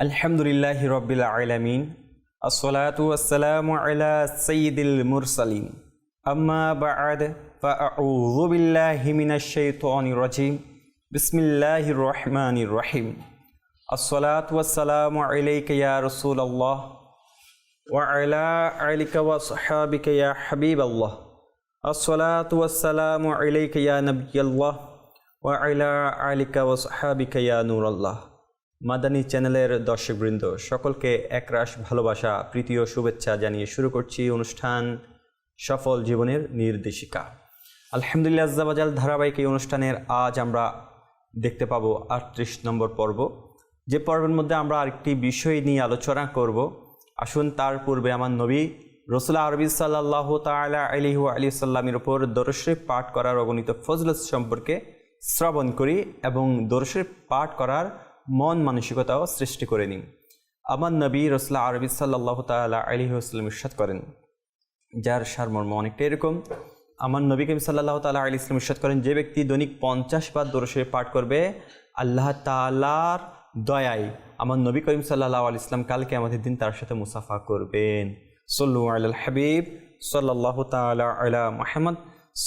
আলহামদুলিল্লাহ রবিল আলমিন আসসালাতু আসসালামু আলা সঈদুল মুরসালিন আম্মা বাদ فأعوذ بالله من الشيطان الرجيم بسم الله الرحمن الرحيم الصلاة والسلام عليك يا رسول الله وعلى آلك وصحابك يا حبيب الله الصلاة والسلام عليك يا نبي الله وعلى آلك وصحابك يا نور الله মাদানী চ্যানেলের দর্শকবৃন্দ, সকলকে একরাশ ভালোবাসা, প্রীতি ও শুভেচ্ছা জানিয়ে শুরু করছি অনুষ্ঠান সফল জীবনের নির্দেশিকা। আলহামদুলিল্লাহ আজ্জাবাজাল ধারাবাহিক এই অনুষ্ঠানের আজ আমরা দেখতে পাবো আটত্রিশ নম্বর পর্ব। যে পর্বের মধ্যে আমরা আরেকটি বিষয় নিয়ে আলোচনা করব। আসুন, তার পূর্বে আমার নবী রসুল্লাহ আরবি সাল্লাহ তালা আলিহু আলি সাল্লামের উপর দরশে পাঠ করার অগণিত ফজলত সম্পর্কে শ্রবণ করি এবং দরশে পাঠ করার মন মানসিকতাও সৃষ্টি করে নিন। আমার নবী রসলা আরবি সাল্লাহ তালা আলিহু আসলাম ইরশাদ করেন, যার সারমর্ম অনেকটা এরকম। আমার নবী করিম সাল্লাহ তালা আলী ইসলাম ইরশাদ করেন, যে ব্যক্তি দৈনিক পঞ্চাশ বার দরশে পাঠ করবে, আল্লাহ তালার দয়াই আমার নবী করিম সাল্লাহ আলি ইসলাম কালকে আমাদের দিন তার সাথে মুসাফা করবেন। সল্লু আল হাবিব সাল্লাহ তালা আলা মাহমদ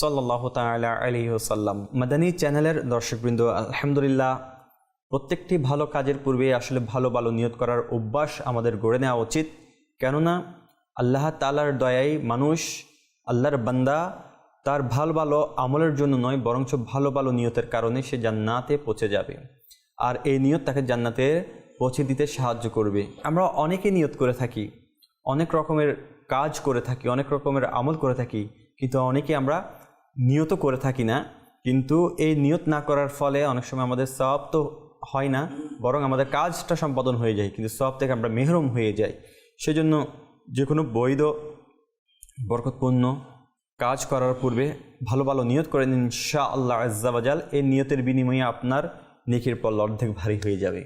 সাল্লাহ তালা আলী সাল্লাম মাদানী চ্যানেলের দর্শকবৃন্দ, আলহামদুলিল্লাহ প্রত্যেকটি ভালো কাজের পূর্বে আসলে ভালো ভালো নিয়ত করার অভ্যাস আমাদের গড়ে নেওয়া উচিত। কেননা আল্লাহ তালার দয়াই মানুষ, আল্লাহর বান্দা তার ভালো ভালো আমলের জন্য নয়, বরঞ্চ ভালো ভালো নিয়তের কারণে সে জান্নাতে পৌঁছে যাবে। আর এই নিয়ত তাকে জান্নাতে পৌঁছে দিতে সাহায্য করবে। আমরা অনেকে নিয়ত করে থাকি, অনেক রকমের কাজ করে থাকি, অনেক রকমের আমল করে থাকি, কিন্তু অনেকে আমরা নিয়ত করে থাকি না। কিন্তু এই নিয়ত না করার ফলে অনেক সময় আমাদের সব তো হয় না, বরং আমাদের কাজটা সম্পাদন হয়ে যায়, কিন্তু সব থেকে আমরা মেহরম হয়ে যাই। সেজন্য যে কোনো বৈধ, বরকতপূর্ণ কাজ করার পূর্বে ভালো ভালো নিয়ত করে নিন শাহ আল্লাহ আজ্জাবাজাল এই নিয়তের বিনিময়ে আপনার নেকির পল অর্ধেক ভারী হয়ে যাবে।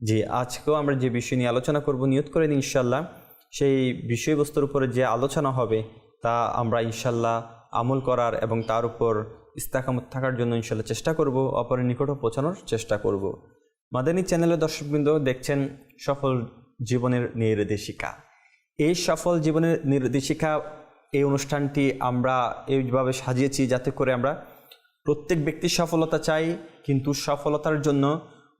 যে আজকেও আমরা যে বিষয় নিয়ে আলোচনা করব, নিয়ত করে নিন ইনশাল্লাহ সেই বিষয়বস্তুর উপরে যে আলোচনা হবে, তা আমরা ইনশাল্লাহ আমল করার এবং তার উপর ইস্তাকামত থাকার জন্য ইনশাল্লাহ চেষ্টা করব, অপরের নিকটও পৌঁছানোর চেষ্টা করব। মাদানী চ্যানেলের দর্শকবৃন্দ দেখছেন সফল জীবনের নির্দেশিকা। এই সফল জীবনের নির্দেশিকা, এই অনুষ্ঠানটি আমরা এইভাবে সাজিয়েছি যাতে করে আমরা প্রত্যেক ব্যক্তির সফলতা চাই, কিন্তু সফলতার জন্য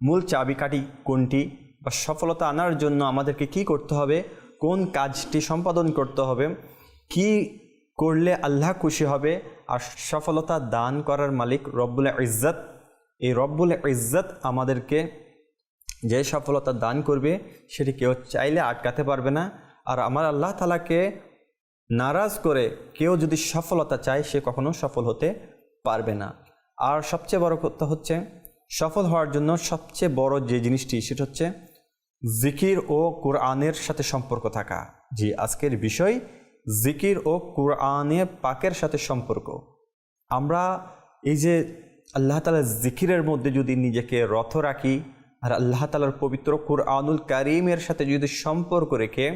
মূল চাবিকাঠি কোনটি বা সফলতা আনার জন্য আমাদেরকে কি করতে হবে, কোন কাজটি সম্পাদন করতে হবে, কি করলে আল্লাহ খুশি হবে, আর সফলতা দান করার মালিক রব্বুল ইজ্জত এই রব্বুল ইজ্জত আমাদেরকে যে সফলতা দান করবে, সেটি কেউ চাইলে আটকাতে পারবে না। আর আমার আল্লাহ তালাকে নারাজ করে কেউ যদি সফলতা চায়, সে কখনো সফল হতে পারবে না। আর সবচেয়ে বড় কথা হচ্ছে, সফল হওয়ার জন্য সবচেয়ে বড় যে জিনিসটি, সেটা হচ্ছে জিকির ও কোরআনের সাথে সম্পর্ক থাকা। জি, আজকের বিষয় জিকির ও কোরআনে পাকের সাথে সম্পর্ক। আমরা এই যে আল্লাহ তালার জিকিরের মধ্যে যদি নিজেকে রথ রাখি, আর আল্লাহ তালার পবিত্র কোরআনুল করিমের সাথে যদি সম্পর্ক রেখে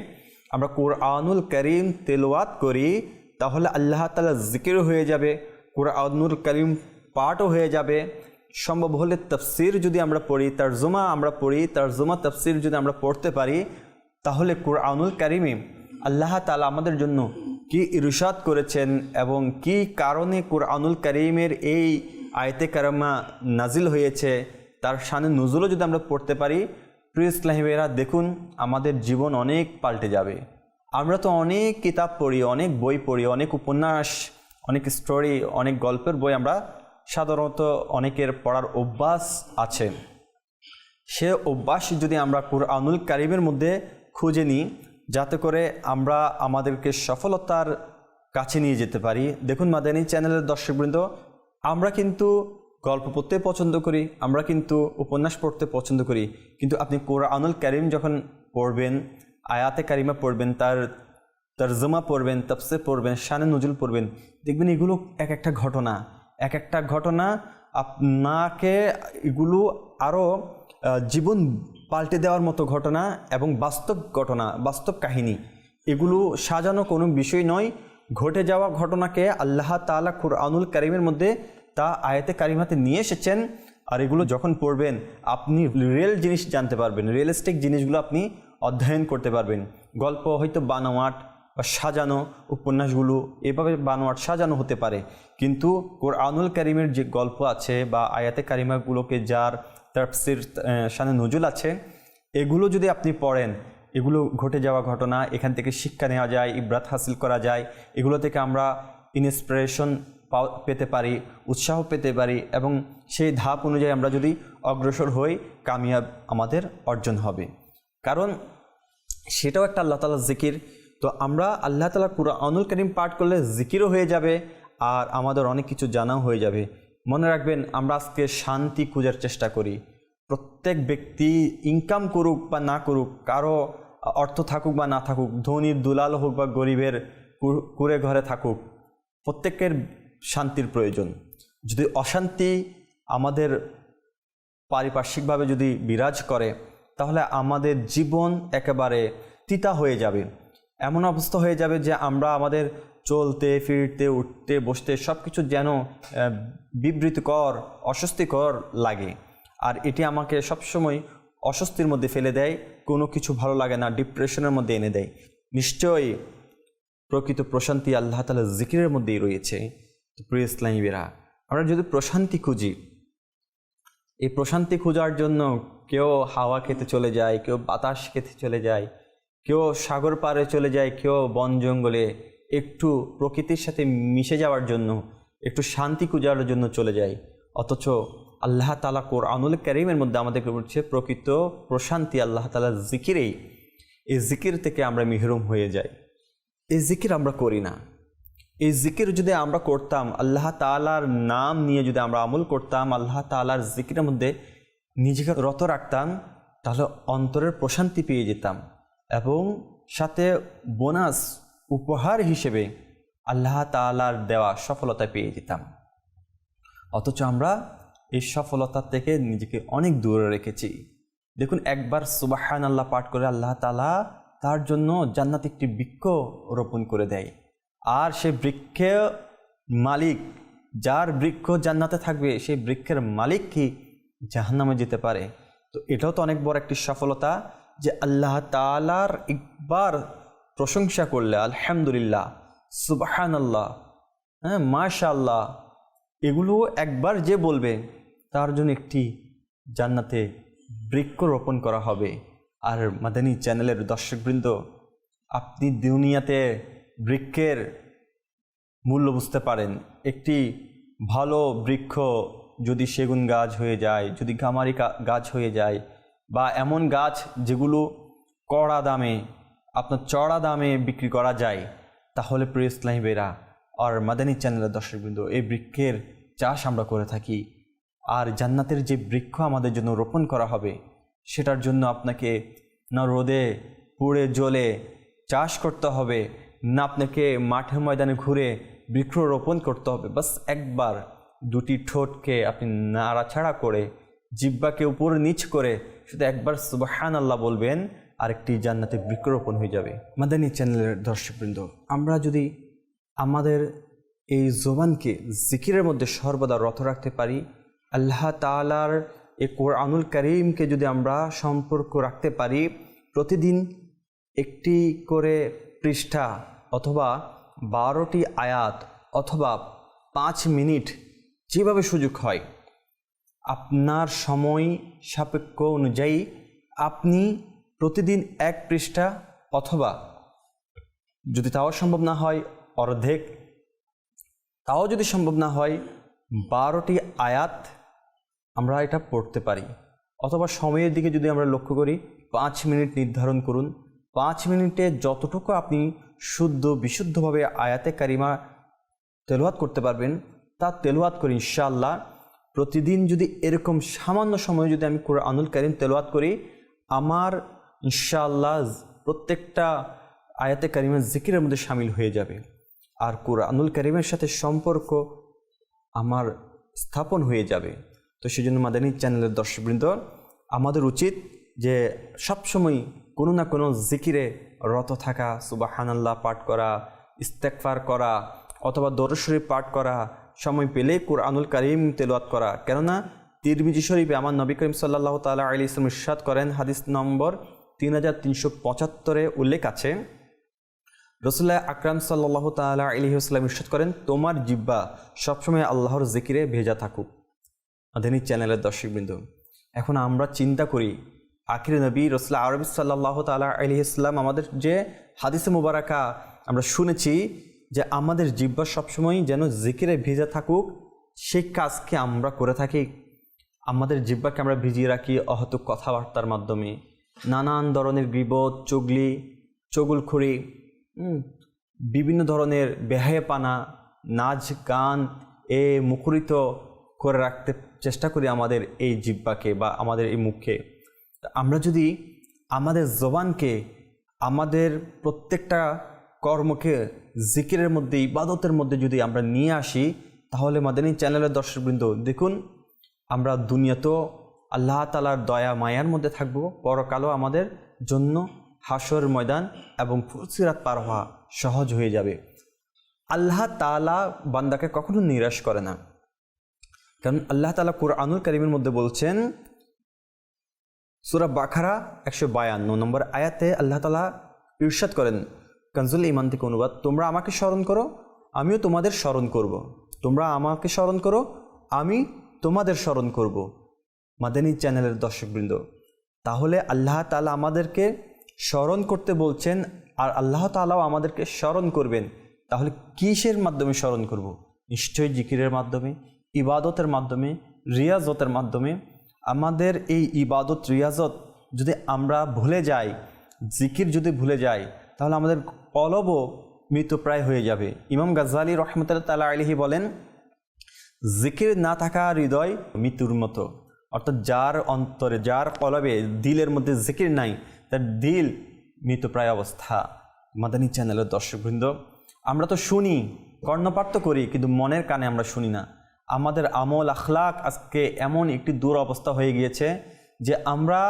আমরা কোরআনুল করিম তেলোয়াত করি, তাহলে আল্লাহ তালা জিকির হয়ে যাবে, কোরআনুল করিম পাঠও হয়ে যাবে। সম্ভব হলে তফসির যদি আমরা পড়ি, তার্জমা আমরা পড়ি, তার্জমা তফসির যদি আমরা পড়তে পারি, তাহলে কোরআনুল করিমে আল্লাহ তালা আমাদের জন্য কি ইরশাদ করেছেন এবং কি কারণে কোরআনুল করিমের এই আয়তে কারামা নাজিল হয়েছে, তার সামনে নজরুলও যদি আমরা পড়তে পারি, প্রিয় ইসলাহিমেরা দেখুন আমাদের জীবন অনেক পাল্টে যাবে। আমরা তো অনেক কিতাব পড়ি, অনেক বই পড়ি, অনেক উপন্যাস, অনেক স্টোরি অনেক গল্পের বই আমরা সাধারণত অনেকের পড়ার অভ্যাস আছে। সে অভ্যাস যদি আমরা কুরআনুল কারিমের মধ্যে খুঁজে নিই, যাতে করে আমরা আমাদেরকে সফলতার কাছে নিয়ে যেতে পারি। দেখুন মাদানী চ্যানেলের দর্শকবৃন্দ আমরা কিন্তু গল্প পড়তে পছন্দ করি, আমরা কিন্তু উপন্যাস পড়তে পছন্দ করি, কিন্তু আপনি কোরআনুল কারিম যখন পড়বেন, আয়াতে কারিমা পড়বেন, তার তর্জমা পড়বেন তফসে পড়বেন, শানে নজুল পড়বেন, দেখবেন এগুলো এক একটা ঘটনা, এক একটা ঘটনা আপনাকে এগুলো আরও জীবন পাল্টে দেওয়ার মতো ঘটনা এবং বাস্তব ঘটনা, বাস্তব কাহিনী, এগুলো সাজানো কোনো বিষয় নয়। ঘটে যাওয়া ঘটনাকে আল্লাহ তালা কুরআনুল করিমের মধ্যে তা আয়াতে কারিমাতে নিয়ে এসেছেন। আর এগুলো যখন পড়বেন, আপনি রিয়েল জিনিস জানতে পারবেন রিয়েলিস্টিক জিনিসগুলো আপনি অধ্যয়ন করতে পারবেন। গল্প হয়তো বানোয়াট বা সাজানো, উপন্যাসগুলো এভাবে বানোয়াট সাজানো হতে পারে। কিন্তু কোরআনুল কারিমের যে গল্প আছে বা আয়াতে কারিমাগুলোকে যার তাফসির সানে নজুল আছে, এগুলো যদি আপনি পড়েন এগুলো ঘটে যাওয়া ঘটনা, এখান থেকে শিক্ষা নেওয়া যায়, ইব্রাত হাসিল করা যায়, এগুলো থেকে আমরা ইন্সপিরেশন পেতে পারি, উৎসাহ পেতে পারি এবং সেই ধাপ অনুযায়ী আমরা যদি অগ্রসর হই, কামিয়াব আমাদের অর্জন হবে। কারণ সেটাও একটা আল্লাহ তালার জিকির। তো আমরা আল্লাহ তালা কুরআনুল করিম পাঠ করলে জিকিরও হয়ে যাবে আর আমাদের অনেক কিছু জানাও হয়ে যাবে। মনে রাখবেন, আমরা আজকে শান্তি খোঁজার চেষ্টা করি। প্রত্যেক ব্যক্তি ইনকাম করুক বা না করুক, কারও অর্থ থাকুক বা না থাকুক, ধনীর দুলাল হোক বা গরিবের কুড়ে ঘরে থাকুক, প্রত্যেকের শান্তির প্রয়োজন। যদি অশান্তি আমাদের পারিপার্শ্বিকভাবে যদি বিরাজ করে, তাহলে আমাদের জীবন একেবারে তিতা হয়ে যাবে। এমন অবস্থা হয়ে যাবে যে আমরা আমাদের চলতে, ফিরতে, উঠতে, বসতে সব কিছু যেন বিবৃতিকর, অস্বস্তিকর লাগে। আর এটি আমাকে সবসময় অস্বস্তির মধ্যে ফেলে দেয়, কোনো কিছু ভালো লাগে না ডিপ্রেশনের মধ্যে এনে দেয়। নিশ্চয়ই প্রকৃত প্রশান্তি আল্লাহ তালা জিকিরের মধ্যেই রয়েছে। প্রিয় ইসলামীরা, আমরা যদি প্রশান্তি খুঁজি, এই প্রশান্তি খোঁজার জন্য কেউ হাওয়া খেতে চলে যায়, কেউ বাতাস খেতে চলে যায়, কেউ সাগর পাড়ে চলে যায়, কেউ বন জঙ্গলে, একটু প্রকৃতির সাথে মিশে যাওয়ার জন্য, একটু শান্তি খোঁজার জন্য চলে যায়। অথচ আল্লাহ তালা কোরআনুল করিমের মধ্যে আমাদেরকে বলছে, প্রকৃত প্রশান্তি আল্লাহ তালার জিকিরেই। এই জিকির থেকে আমরা মিহরুম হয়ে যাই। এই জিকির আমরা করি না। এই জিকির যদি আমরা করতাম, আল্লাহ তালার নাম নিয়ে যদি আমরা আমল করতাম, আল্লাহ তালার জিকিরের মধ্যে নিজেকে রত রাখতাম, তাহলে অন্তরের প্রশান্তি পেয়ে যেতাম এবং সাথে বোনাস, উপহার হিসেবে আল্লাহ তালার দেওয়া সফলতা পেয়ে যেতাম। অথচ আমরা এই সফলতা থেকে নিজেকে অনেক দূরে রেখেছি। দেখুন, একবার সুবাহান আল্লাহ পাঠ করে আল্লাহ তালা তার জন্য জান্নাত একটি বৃক্ষ রোপণ করে দেয়। আর সে বৃক্ষে মালিক, যার বৃক্ষ জান্নাতে থাকবে সেই বৃক্ষের মালিক কি? জাহান্নামে যেতে পারে। তো এটাও তো অনেক বড় একটি সফলতা যে আল্লাহ তালার একবার প্রশংসা করলে, আলহামদুলিল্লাহ সুবাহান আল্লাহ হ্যাঁ মাশা আল্লাহ এগুলো একবার যে বলবে তার জন্য একটি জান্নাতে বৃক্ষ রোপণ করা হবে। আর মাদানী চ্যানেলের দর্শকবৃন্দ, আপনি দুনিয়াতে বৃক্ষের মূল্য বুঝতে পারেন। একটি ভালো বৃক্ষ যদি সেগুন গাছ হয়ে যায়, যদি গামারি গাছ হয়ে যায়, বা এমন গাছ যেগুলো কড়া দামে, আপনার চড়া দামে বিক্রি করা যায়, তাহলে প্রিয় ইসলামী বেরা আর মাদানী চ্যানেলের দর্শকবৃন্দ, এই বৃক্ষের চাষ আমরা করে থাকি। আর জান্নাতের যে বৃক্ষ আমাদের জন্য রোপণ করা হবে, সেটার জন্য আপনাকে না রোদে, পুড়ে জ্বলে চাষ করতে হবে, না আপনাকে মাঠে ময়দানে ঘুরে বৃক্ষ রোপণ করতে হবে। বাস একবার দুটি ঠোঁটকে আপনি নাড়াছাড়া করে জিব্বাকে উপরে নিচ করে শুধু একবার সুবাহান আল্লাহ বলবেন, আরেকটি জান্নাতে বৃক্ষরোপণ হয়ে যাবে। মাদানী চ্যানেলের দর্শকবৃন্দ, আমরা যদি আমাদের এই জোবানকে জিকিরের মধ্যে সর্বদা রত রাখতে পারি আল্লাহ তালার এই কোরআনুল করিমকে যদি আমরা সম্পর্ক রাখতে পারি, প্রতিদিন একটি করে পৃষ্ঠা অথবা বারোটি আয়াত অথবা পাঁচ মিনিট যেভাবে সুযোগ হয়, আপনার সময় সাপেক্ষ অনুযায়ী আপনি প্রতিদিন এক পৃষ্ঠা অথবা যদি তাও সম্ভব না হয় অর্ধেক, তাও যদি সম্ভব না হয় বারোটি আয়াত আমরা এটা পড়তে পারি। অথবা সময়ের দিকে যদি আমরা লক্ষ্য করি, পাঁচ মিনিট নির্ধারণ করুন। পাঁচ মিনিটে যতটুকু আপনি শুদ্ধ, বিশুদ্ধভাবে আয়াতে কারিমা তেলোয়াত করতে পারবেন, তা তেলোয়াত করি ইনশাআল্লাহ। প্রতিদিন যদি এরকম সামান্য সময় যদি আমি কোরআনুল করিম তেলোয়াত করি, আমার ইনশাআল্লাহ প্রত্যেকটা আয়াতে কারিমের জিকিরের মধ্যে সামিল হয়ে যাবে। আর কোরআনুল করিমের সাথে সম্পর্ক আমার স্থাপন হয়ে যাবে। তো সেই জন্য মাদানী চ্যানেলের দর্শকবৃন্দ, আমাদের উচিত যে সবসময় কোনো না কোনো জিকিরে রত থাকা, সুবাহানাল্লাহ পাঠ করা ইস্তেকফার করা অথবা দরশরী পাঠ করা, সময় পেলে কোরআনুল করিম তেলাওয়াত করা। কেননা তিরমিজি শরীফে আমার নবী করিম সাল্লাহ তালা আলী ইসলাম ইরশাদ করেন, হাদিস নম্বর তিন হাজার তিনশো পঁচাত্তরে উল্লেখ আছে। রসুল্লাহ আকরাম সাল্লাহ তালা আলহিউসলাম ইরশাদ করেন, তোমার জিব্বা সবসময় আল্লাহর জিকিরে ভেজা থাকুক। আধুনিক চ্যানেলের দর্শকবৃন্দ, এখন আমরা চিন্তা করি, আখির নবী রসুল্লাহ আরবি সাল্লাহ তালা আলি ইসলাম আমাদের যে হাদিসে মুবারাকা আমরা শুনেছি যে আমাদের জিব্বা সবসময় যেন জিকিরে ভিজে থাকুক, সেই কাজকে আমরা করে থাকি। আমাদের জিব্বাকে আমরা ভিজিয়ে রাখি অহতুক কথাবার্তার মাধ্যমে। নানান ধরনের বিপদ চুগলি চগুলখড়ি বিভিন্ন ধরনের বেহায়াপানা, নাচ, গান, এ, মুখরিত করে রাখতে চেষ্টা করি আমাদের এই জিব্বাকে বা আমাদের এই মুখকে। তা আমরা যদি আমাদের জবানকে, আমাদের প্রত্যেকটা কর্মকে জিকিরের মধ্যে, ইবাদতের মধ্যে যদি আমরা নিয়ে আসি, তাহলে মাদানী চ্যানেলের দর্শকবৃন্দ, দেখুন, আমরা দুনিয়াতেও আল্লাহ তালার দয়া, মায়ার মধ্যে থাকব। পরকালও আমাদের জন্য হাসর ময়দান এবং ফুরসিরাত পার হওয়া সহজ হয়ে যাবে। আল্লাহ তালা বান্দাকে কখনো নিরাশ করে না। কারণ আল্লাহ তালা কুরআনুল করিমের মধ্যে বলছেন, সুরা বাখারা একশো বায়ান্ন নম্বর আয়াতে আল্লাহ তালা ইরশাদ করেন, কানজুল ইমান থেকে অনুবাদ, তোমরা আমাকে স্মরণ করো, আমিও তোমাদের স্মরণ করব। তোমরা আমাকে স্মরণ করো, আমি তোমাদের স্মরণ করব। মাদানী চ্যানেলের দর্শকবৃন্দ, তাহলে আল্লাহ তালা আমাদেরকে স্মরণ করতে বলছেন আর আল্লাহ তালাও আমাদেরকে স্মরণ করবেন, তাহলে কিসের মাধ্যমে স্মরণ করব। নিশ্চয়ই জিকিরের মাধ্যমে ইবাদতের মাধ্যমে, রিয়াজতের মাধ্যমে, আমাদের এই ইবাদত, রিয়াজত যদি আমরা ভুলে যাই, জিকির যদি ভুলে যাই, তাহলে আমাদের অলবও মৃত্যুপ্রায় হয়ে যাবে। ইমাম গাজ্জালি রহমতুল্লাহ তালা আলহি বলেন, জিকির না থাকা হৃদয় মৃত্যুর মতো। অর্থাৎ যার অন্তরে, যার কলবে দিলের মধ্যে জিকির নাই, তার দিল মৃতপ্রায় অবস্থা। মাদানী চ্যানেলের দর্শকবৃন্দ, আমরা তো শুনি, কর্ণপাত করি, কিন্তু মনের কানে আমরা শুনি না। আমাদের আমল আখলাক আজকে এমন একটি দূর অবস্থা হয়ে গিয়েছে যে আমরা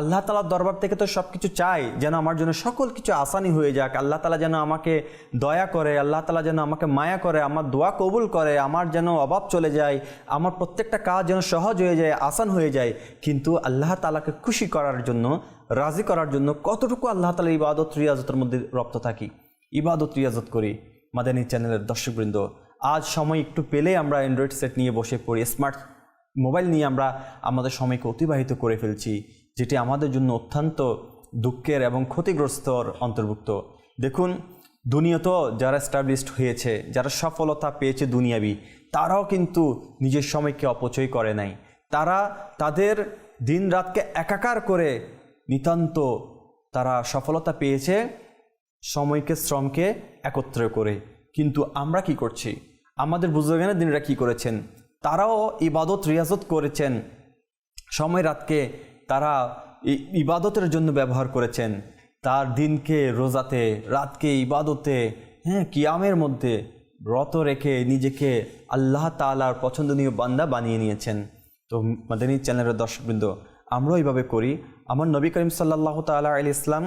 আল্লাহ তালার দরবার থেকে তো সব কিছু চাই, যেন আমার জন্য সকল কিছু আসানি হয়ে যাক। আল্লাহ তালা যেন আমাকে দয়া করে, আল্লাহ তালা যেন আমাকে মায়া করে, আমার দোয়া কবুল করে, আমার যেন অভাব চলে যায়, আমার প্রত্যেকটা কাজ যেন সহজ হয়ে যায়, আসান হয়ে যায়। কিন্তু আল্লাহ তালাকে খুশি করার জন্য, রাজি করার জন্য কতটুকু আল্লাহ তালা ইবাদত, রিয়াজতের মধ্যে রপ্ত থাকি? ইবাদত, রিয়াজত করি। মাদানী চ্যানেলের দর্শকবৃন্দ আজ সময় একটু পেলে আমরা অ্যান্ড্রয়েড সেট নিয়ে বসে পড়ি। স্মার্ট মোবাইল নিয়ে আমরা আমাদের সময়কে অতিবাহিত করে ফেলছি, যেটি আমাদের জন্য অত্যন্ত দুঃখের এবং ক্ষতিগ্রস্তর অন্তর্ভুক্ত। দেখুন, দুনিয়াতে যারা স্টাবলিশড হয়েছে, যারা সফলতা পেয়েছে দুনিয়াবি, তারাও কিন্তু নিজের সময়কে অপচয় করে নাই। তারা তাদের দিন রাতকে একাকার করে নিতান্ত তারা সফলতা পেয়েছে, সময়কে, শ্রমকে একত্র করে। কিন্তু আমরা কি করছি? আমাদের বুজুর্গানের দিনরা কি করেছেন? তারাও ইবাদত, রিয়াজত করেছেন। সময় রাতকে তারা ইবাদতের জন্য ব্যবহার করেছেন। তার দিনকে, রোজাতে, রাতকে, ইবাদতে হ্যাঁ কিয়ামের মধ্যে রত রেখে নিজেকে আল্লাহ তালার পছন্দনীয় বান্দা বানিয়ে নিয়েছেন। তো মাদানী চ্যানেলের দর্শকবৃন্দ, আমরাও এইভাবে করি। আমার নবী করিম সাল্লাহ তালা আল ইসলাম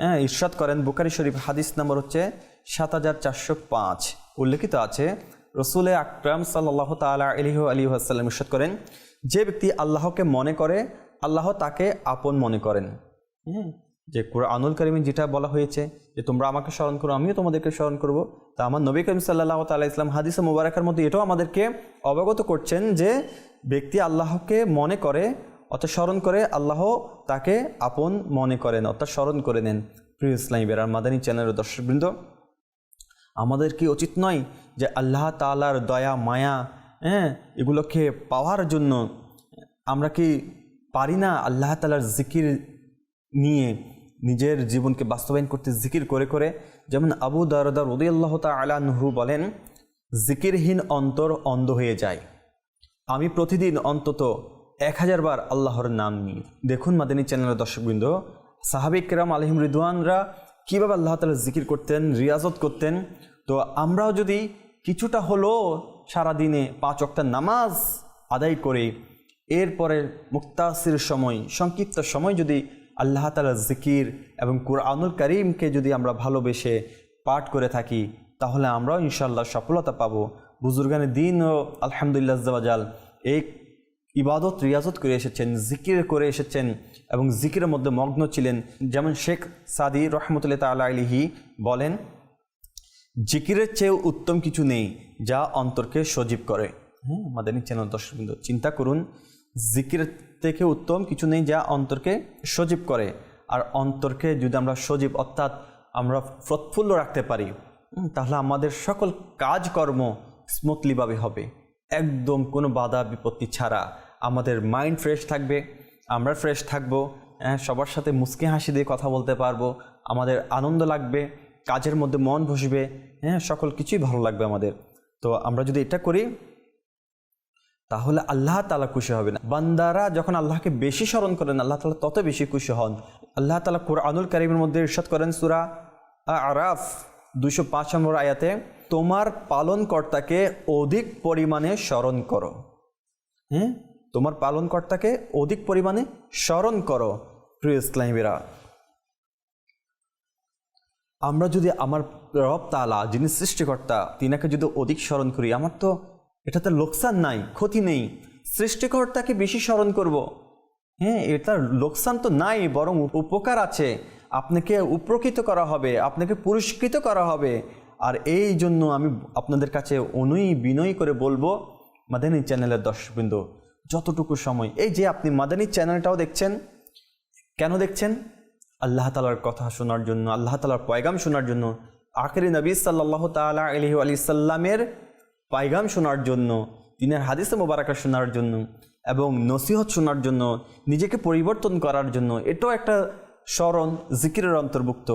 হ্যাঁ ইরশাদ করেন বুকারি শরীফ হাদিস নম্বর হচ্ছে সাত হাজার চারশো পাঁচ। উল্লেখিত আছে রসুলে আকরাম সাল্লাহ তালা আলহ আলী আসাল্লাম ইরশাদ করেন, যে ব্যক্তি আল্লাহকে মনে করে, আল্লাহ তাকে আপন মনে করেন। যে কোরআনুল করিমে যেটা বলা হয়েছে যে তোমরা আমাকে স্মরণ করো, আমিও তোমাদেরকে স্মরণ করব। তা আমার নবী করিম সাল্লাহ তাল্লাহ ইসলাম হাদিসে মুবারাকার মধ্যে এটাও আমাদেরকে অবগত করছেন যে ব্যক্তি আল্লাহকে মনে করে, অর্থাৎ স্মরণ করে, আল্লাহ তাকে আপন মনে করেন, অর্থাৎ স্মরণ করে নেন। প্রিয় ইসলামী বেরার মাদানী চ্যানেলের দর্শকবৃন্দ আমাদের কি উচিত নয় যে আল্লাহ তালার দয়া, মায়া হ্যাঁ এগুলোকে পাওয়ার জন্য আমরা কি পারি না আল্লাহ তালার জিকির নিয়ে নিজের জীবনকে বাস্তবায়ন করতে জিকির করে করে? যেমন আবু দারদার উদি আল্লাহ তালাহু বলেন, জিকিরহীন অন্তর অন্ধ হয়ে যায়। আমি প্রতিদিন অন্তত এক হাজার বার আল্লাহর নাম নিই। দেখুন মাদানী চ্যানেলের দর্শকবৃন্দ সাহাবিক কেরাম আলহিম রিদওয়ানরা কীভাবে আল্লাহ তালা জিকির করতেন, রিয়াজত করতেন? তো আমরাও যদি কিছুটা হলো সারাদিনে পাঁচ অক্টার নামাজ আদায় করে, এরপরে মুক্তাসির সময়, সংক্ষিপ্ত সময় যদি আল্লাহ তালা জিকির এবং কুরআনুল করিমকে যদি আমরা ভালোবেসে পাঠ করে থাকি, তাহলে আমরাও ইনশাল্লাহ সফলতা পাবো। বুজুর্গানের দিন ও আলহামদুলিল্লাহ জাল এই ইবাদত, রিয়াজত করে এসেছেন, জিকির করে এসেছেন এবং জিকিরের মধ্যে মগ্ন ছিলেন। যেমন শেখ সাদি রহমতুল্লাহ তালা আলিহি বলেন জিকিরের চেয়েও উত্তম কিছু নেই যা অন্তরকে সজীব করে। হ্যাঁ মাদানী চ্যানেল দর্শকবৃন্দ চিন্তা করুন জিকির থেকে উত্তম কিছু নেই যা অন্তরকে সজীব করে। আর অন্তরকে যদি আমরা সজীব অর্থাৎ আমরা প্রৎফুল্ল রাখতে পারি তাহলে আমাদের সকল কাজকর্ম স্মুথলিভাবে হবে। একদম কোনো বাধা বিপত্তি ছাড়া। আমাদের মাইন্ড ফ্রেশ থাকবে আমরা ফ্রেশ থাকব হ্যাঁ, সবার সাথে মুচকি হাসি দিয়ে কথা বলতে পারব আমাদের আনন্দ লাগবে কাজের মধ্যে মন বসবে হ্যাঁ সকল কিছুই ভালো লাগবে আমাদের। তো আমরা যদি এটা করি, তাহলে আল্লাহ তালা খুশি হবে না বান্দারা যখন আল্লাহকে বেশি স্মরণ করেন, আল্লাহ তালা তত বেশি খুশি হন। আল্লাহ তালা কোরআনুল কারিমের মধ্যে ইরশাদ করেন সুরা আরাফ দুশো পাঁচ নম্বর আয়াতে, তোমার পালনকর্তাকে অধিক পরিমাণে স্মরণ করো। হ্যাঁ তোমার পালনকর্তাকে অধিক পরিমাণে স্মরণ করো, প্রিয় ইসলামীরা। আমরা যদি আমার রব তালা যিনি সৃষ্টিকর্তা, তিনাকে যদি অধিক স্মরণ করি, আমার তো এটাতে লোকসান নাই, ক্ষতি নেই। সৃষ্টিকর্তাকে বেশি স্মরণ করব। হ্যাঁ এটার লোকসান তো নাই, বরং উপকার আছে। আপনাকে উপকৃত করা হবে, আপনাকে পুরস্কৃত করা হবে। আর এই জন্য আমি আপনাদের কাছে অনুই বিনয় করে বলব, মাদানী চ্যানেলের দর্শকবৃন্দ, যতটুকু সময়। এই যে আপনি মাদানী চ্যানেলটাও দেখছেন, কেন দেখছেন? আল্লাহ তালার কথা শোনার জন্য, আল্লাহ তালার পয়গাম শোনার জন্য, আখেরি নবী সাল্লাহ তালা আলহি আলি সাল্লামের পায়গাম শোনার জন্য, দিনের হাদিসে মোবারকা শোনার জন্য এবং নসিহত শোনার জন্য, নিজেকে পরিবর্তন করার জন্য, এটাও একটা স্মরণ, জিকিরের অন্তর্ভুক্ত।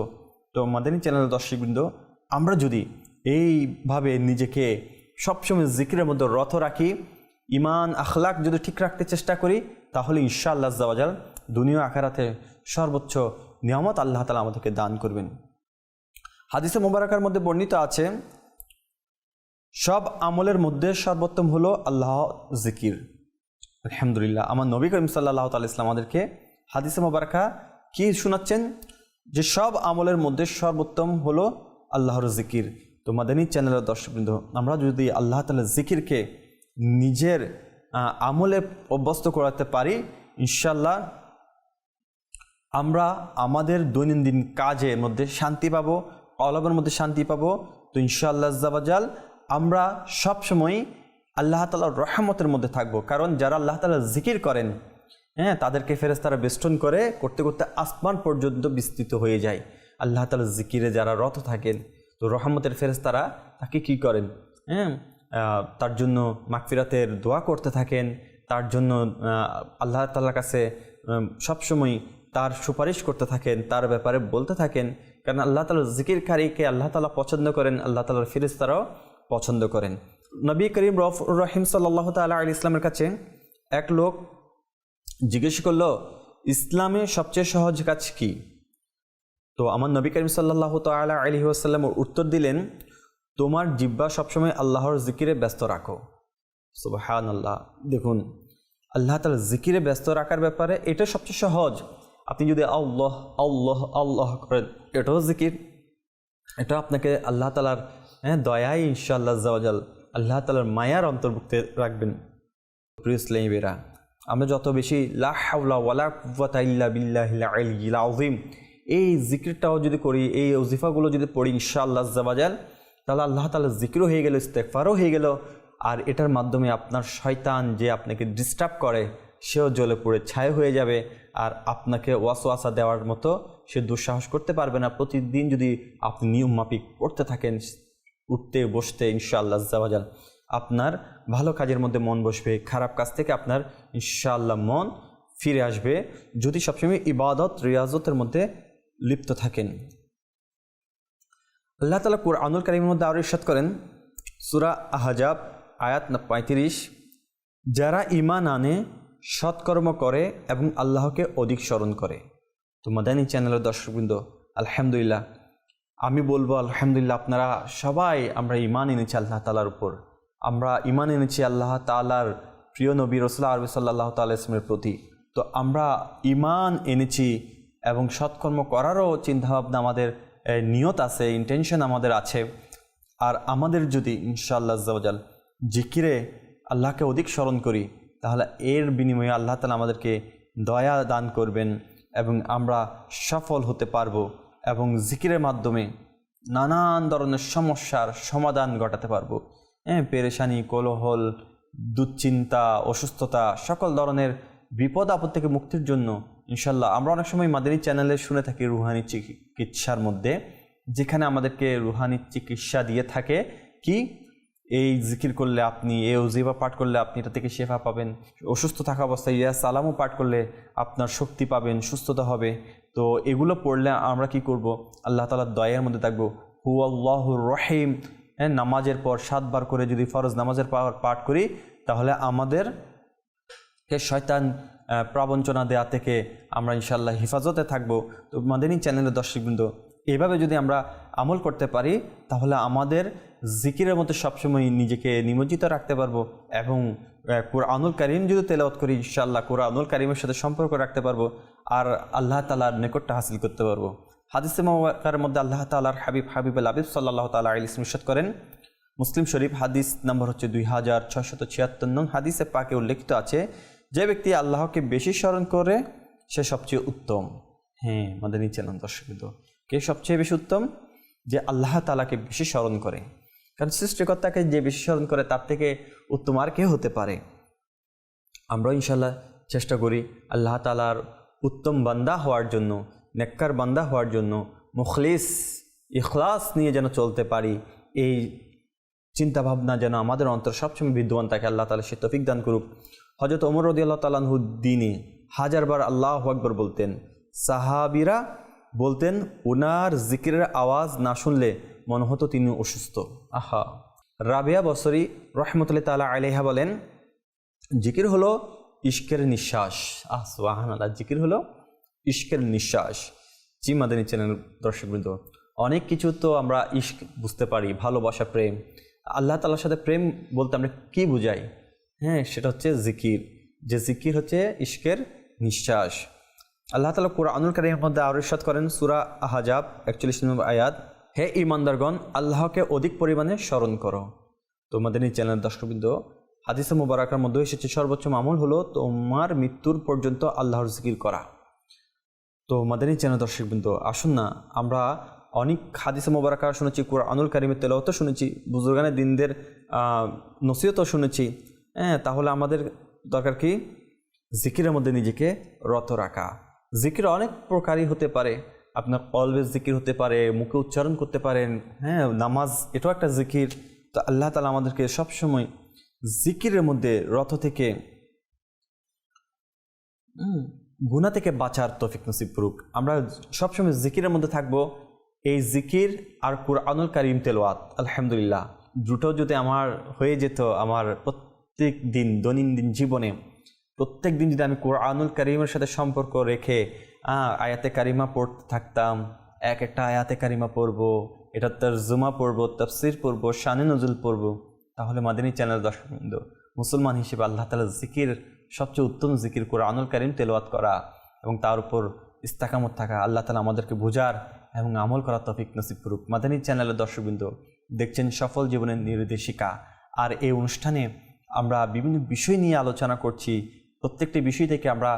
তো মাদানী চ্যানেলের দর্শকবৃন্দ, আমরা যদি এইভাবে নিজেকে সবসময় জিকিরের মধ্যে রথ রাখি ইমান আখলাক যদি ঠিক রাখতে চেষ্টা করি, তাহলে ইনশাআল্লাহ জাওয়াজাল দুনিয়া আখারাতে সর্বোচ্চ নিয়ামত আল্লাহ তালা আমাদেরকে দান করবেন। হাদিসে মোবারকার মধ্যে বর্ণিত আছে, সব আমলের মধ্যে সর্বোত্তম হলো আল্লাহ জিকির। আলহামদুলিল্লাহ, আমার নবী করিম সাল্লাহ তাল ইসলাম আমাদেরকে হাদিসে মোবারকা কি শোনাচ্ছেন? যে সব আমলের মধ্যে সর্বোত্তম হলো আল্লাহর জিকির। তো মাদানী চ্যানেলের দর্শকবৃন্দ, আমরা যদি আল্লাহ তালা জিকিরকে নিজের আমলে অভ্যস্ত করাতে পারি ইনশাল্লাহ আমরা আমাদের দৈনন্দিন কাজের মধ্যে শান্তি পাবো কলবের মধ্যে শান্তি পাবো। তো ইনশাআল্লাহ জাবাজাল আমরা সবসময় আল্লাহ তালার রহমতের মধ্যে থাকব। কারণ যারা আল্লাহ তালা জিকির করেন হ্যাঁ তাদেরকে ফেরেস্তারা বেষ্টন করে করতে করতে আসমান পর্যন্ত বিস্তৃত হয়ে যায়। আল্লাহ তালা জিকিরে যারা রত থাকেন, তো রহমতের ফেরেস্তারা তাকে কী করেন? হ্যাঁ তার জন্য মাকফিরাতের দোয়া করতে থাকেন। তার জন্য আল্লাহ তাল্লার কাছে সবসময় তার সুপারিশ করতে থাকেন, তার ব্যাপারে বলতে থাকেন। কারণ আল্লাহ তালার জিকিরকারীকে আল্লাহ তালা পছন্দ করেন, আল্লাহ তালার ফিরিস্তারাও পছন্দ করেন। নবী করিম রফ, রহিম সাল্লাহ তাল্লাহ আলী ইসলামের কাছে এক লোক জিজ্ঞেস করল, ইসলামে সবচেয়ে সহজ কাজ কি? তো আমার নবী করিম সাল্লাহ তালা আলী আসাল্লাম উত্তর দিলেন, তোমার জিব্বা সবসময় আল্লাহর জিকিরে ব্যস্ত রাখো। সুবাহান আল্লাহ দেখুন, আল্লাহ তালা জিকিরে ব্যস্ত রাখার ব্যাপারে এটা সবচেয়ে সহজ। আপনি যদি আল্লাহ আল্লাহ আল্লাহ করেন, এটাও জিকির। এটা আপনাকে আল্লাহ তালার হ্যাঁ দয়াই ইনশাআল্লাহ জাওয়াজাল আল্লাহ তালার মায়ার অন্তর্ভুক্তে রাখবেন। প্রিয় ইসলামীরা আমরা যত বেশি লা হাওলা ওয়ালা কুওয়াতা ইল্লা বিল্লাহিল আলিয়্যিল আযীম, এই জিকিরটাও যদি করি, এই ওজিফাগুলো যদি পড়ি ইনশাআল্লাহ জাওয়াজাল তাহলে আল্লাহ তাআলা জিকিরও হয়ে গেল, ইস্তেগফারও হয়ে গেল। আর এটার মাধ্যমে আপনার শয়তান যে আপনাকে ডিস্টার্ব করে সেও জ্বলে পুড়ে ছাই হয়ে যাবে আর আপনাকে ওয়াসওয়াসা দেওয়ার মতো সে দুঃসাহস করতে পারবে না। প্রতিদিন যদি আপনি নিয়ম মাফিক পড়তে থাকেন, উঠতে, বসতে, ইনশাআল্লাহ জাওয়াজাল আপনার ভালো কাজের মধ্যে মন বসবে, খারাপ কাজ থেকে আপনার ইনশাআল্লাহ মন ফিরে আসবে যদি সবসময় ইবাদত, রিয়াজতের মধ্যে লিপ্ত থাকেন। আল্লাহ তালা কুরআনুল কারিমের মধ্যে আরও ইরশাদ করেন, সুরা আহাজাব, আয়াত পঁয়ত্রিশ, যারা ইমান আনে সৎকর্ম করে এবং আল্লাহকে অধিক স্মরণ করে। তো মাদানী চ্যানেলের দর্শকবৃন্দ, আলহামদুলিল্লাহ। আমি বলব, আলহামদুলিল্লাহ, আপনারা সবাই আমরা ইমান এনেছি আল্লাহ তালার উপর। আমরা ইমান এনেছি আল্লাহ তালার প্রিয় নবী রসুল্লাহ আরবি সাল্লাহ তাল্লাহ ইসলামের প্রতি। তো আমরা ইমান এনেছি এবং সৎকর্ম করারও চিন্তাভাবনা আমাদের নিয়ত আছে ইন্টেনশন আমাদের আছে। আর আমাদের যদি ইনশাআল্লাহ জিকিরে আল্লাহকে অধিক স্মরণ করি তাহলে এর বিনিময়ে আল্লাহ তালা আমাদেরকে দয়া দান করবেন এবং আমরা সফল হতে পারব এবং জিকিরের মাধ্যমে নানান ধরনের সমস্যার সমাধান ঘটাতে পারব। হ্যাঁ পেরেশানি, কোলাহল, দুশ্চিন্তা, অসুস্থতা, সকল ধরনের বিপদ আপদ থেকে মুক্তির জন্য ইনশাল্লাহ আমরা অনেক সময় মাদানী চ্যানেলে শুনে থাকি রুহানি চিকিৎসার মধ্যে, যেখানে আমাদেরকে রুহানি চিকিৎসা দিয়ে থাকে। কি? এই জিকির করলে আপনি এ ওজিবা পাঠ করলে আপনি, এটা থেকে শেফা পাবেন। অসুস্থ থাকা অবস্থায় ইয়া সালামও পাঠ করলে আপনার শক্তি পাবেন, সুস্থতা হবে। তো এগুলো পড়লে আমরা কি করব? আল্লাহ তালার দয়ের মধ্যে থাকব। হু আল্লাহ রহিম। হ্যাঁ নামাজের পর সাতবার করে যদি ফরজ নামাজের পাঠ করি, তাহলে আমাদের কে শয়তান প্রবঞ্চনা দেয়া থেকে আমরা ইনশাল্লাহ হেফাজতে থাকব। তো মাদানী চ্যানেলের দর্শকবৃন্দ, এভাবে যদি আমরা আমল করতে পারি, তাহলে আমাদের জিকিরের মধ্যে সবসময় নিজেকে নিমজ্জিত রাখতে পারব এবং কোরআনুল কারিম যদি তেলাওয়াত করি ইনশাল্লাহ কোরআনুল কারিমের সাথে সম্পর্ক রাখতে পারব আর আল্লাহ তালার নিকটটা হাসিল করতে পারব। হাদিসে মাওয়াকার মধ্যে আল্লাহ তালার হাবিব হাবিব আল হাবিব সাল্লাহ তালা আলী ইসমিশাদ করেন, মুসলিম শরীফ হাদিস নম্বর হচ্ছে দুই হাজার ছশত ছিয়াত্তর নং হাদিসে পাকে উল্লেখিত আছে, যে ব্যক্তি আল্লাহকে বেশি স্মরণ করে, সে সবচেয়ে উত্তম। হ্যাঁ আমাদের নিচে নাম দর্শকৃত কে সবচেয়ে বেশি উত্তম? যে আল্লাহ তালাকে বেশি স্মরণ করে। কারণ সৃষ্টিকর্তাকে যে বেশি স্মরণ করে তার থেকে উত্তম আর কে হতে পারে। আমরাও ইনশাল্লাহ চেষ্টা করি আল্লাহ তালার উত্তম বান্দা হওয়ার জন্য, নেককার বান্দা হওয়ার জন্য, মুখলিস, ইখলাস নিয়ে যেন চলতে পারি। এই চিন্তা ভাবনা যেন আমাদের অন্তর সবসময় বিদ্যমান থাকে, আল্লাহ তালা সে তফিক দান করুক। হজরত ওমর রদি আল্লাহ তালাহুদ্দিনে হাজারবার আল্লাহ আকবর বলতেন, সাহাবিরা বলতেন, উনার জিকিরের আওয়াজ না শুনলে মনে হতো তিনি অসুস্থ। আহা। রাবিয়া বসরি রহমতুল্লাহ তালা আলেহা বলেন জিকির হলো ইশকের নিঃশ্বাস। আহ সোহান জিকির হলো ইশকের নিঃশ্বাস। জি মাদানী চ্যানেল দর্শকবৃন্দ অনেক কিছু তো আমরা ইশক বুঝতে পারি ভালোবাসা প্রেম। আল্লাহ তালার সাথে প্রেম বলতে আমরা কি বুঝাই? হ্যাঁ সেটা হচ্ছে জিকির। যে জিকির হচ্ছে ইশকের নিঃশ্বাস। আল্লাহ তালা কোরআনুল কারিমের মধ্যে আরও ইরশাদ করেন সুরা আহাজাব একচল্লিশ নম্বর আয়াত হে ইমানদারগণ আল্লাহকে অধিক পরিমাণে স্মরণ করো। তোমাদের এই চ্যানেল দর্শকবৃন্দ, হাদিসে মুবারাকার মধ্যে এসেছে, সর্বোচ্চ মামুল হলো তোমার মৃত্যুর পর্যন্ত আল্লাহর জিকির করা। তো মাদানী চ্যানেল দর্শকবৃন্দ, আসুন না, আমরা অনেক হাদিসে মোবারকা শুনেছি, কোরআনুল কারিমের তেলাওয়াতও শুনেছি বুজুর্গানের দিনদের নসিহতও শুনেছি। হ্যাঁ তাহলে আমাদের দরকার কি? জিকিরের মধ্যে নিজেকে রত রাখা। জিকির অনেক প্রকারই হতে পারে। আপনার অলওয়েজ জিকির হতে পারে, মুখে উচ্চারণ করতে পারেন হ্যাঁ নামাজ, এটাও একটা জিকির তো আল্লাহ তালা আমাদেরকে সবসময় জিকিরের মধ্যে রথ থেকে গুনাহ থেকে বাঁচার তৌফিক নসিব করুক। আমরা সবসময় জিকিরের মধ্যে থাকব। এই জিকির আর কুরআনুল কারিম তেলোয়াত আলহামদুলিল্লাহ। দুটো যদি আমার হয়ে যেত, আমার প্রত্যেক দিন, দৈনন্দিন জীবনে, প্রত্যেক দিন যদি আমি কোরআনুল কারিমের সাথে সম্পর্ক রেখে আয়াতে কারিমা পড়তে থাকতাম, এক একটা আয়াতে কারিমা পড়ব, এটা তার জুমা পড়ব, তফসির পড়ব, শানে নজুল পড়ব। তাহলে মাদিনী চ্যানেল দর্শকবৃন্দ মুসলমান হিসেবে আল্লাহ তালা জিকির, সবচেয়ে উত্তম জিকির কোরআনুল কারিম তেলাওয়াত করা এবং তার উপর ইস্তাকামত থাকা, আল্লাহ তালা আমাদেরকে বোঝার এবং আমল করার তফিক নসিব করুক। মাদানী চ্যানেলের দর্শকবৃন্দ দেখছেন সফল জীবনের নির্দেশিকা। আর এই অনুষ্ঠানে আমরা বিভিন্ন বিষয় নিয়ে আলোচনা করছি। প্রত্যেকটি বিষয় থেকে আমরা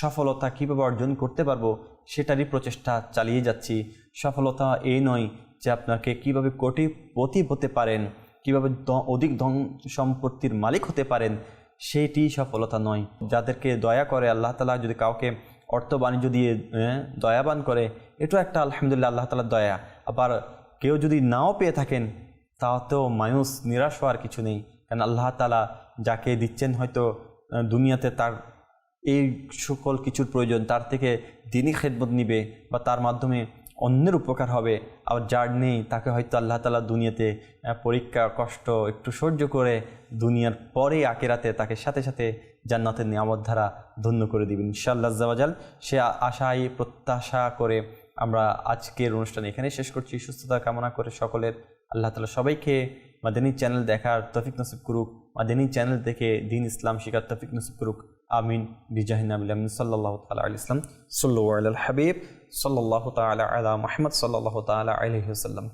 সফলতা কীভাবে অর্জন করতে পারব সেটারই প্রচেষ্টা চালিয়ে যাচ্ছি। সফলতা এই নয় যে আপনাকে কীভাবে কোটিপতি হতে পারেন, কীভাবে অধিক ধন সম্পত্তির মালিক হতে পারেন সেইটি সফলতা নয়। যাদেরকে দয়া করে আল্লাহ তালা যদি কাউকে অর্থ বাণিজ্য দিয়ে দয়াবান করে, এটাও একটা আলহামদুলিল্লাহ আল্লাহ তালার দয়া। আবার কেউ যদি নাও পেয়ে থাকেন, তাতেও মায়ুস, নিরাশ হওয়ার কিছু নেই। কারণ আল্লাহ তালা যাকে দিচ্ছেন হয়তো দুনিয়াতে তার এই সকল কিছুর প্রয়োজন, তার থেকে দিনই খেদমত নিবে বা তার মাধ্যমে অন্যের উপকার হবে। আর যার নেই, তাকে হয়তো আল্লাহ তালা দুনিয়াতে পরীক্ষা, কষ্ট একটু সহ্য করে দুনিয়ার পরে আকেরাতে তাকে সাথে সাথে জান্নাতের নিয়ামত ধারা ধন্য করে দিবেন ইনশাআল্লাহ জাওয়াজাল সে আ- আশায় প্রত্যাশা করে আমরা আজকের অনুষ্ঠান এখানে শেষ করছি। সুস্থতা কামনা করে সকলের আল্লাহ তালা সবাইকে মাদানী চ্যানেল দেখার তফিক নসিব করুক। মাদানী চ্যানেল দেখে দিন ইসলাম শিকার তফিক নসিব করুক। আমিন বিজাহিন আবিন সাল্লাহ তালা আল ইসলাম সাল্লু আল হাবিব সাল্লাহ তালা আলা মাহমদ সাল্লাহ তালা আলহিসাল্লাম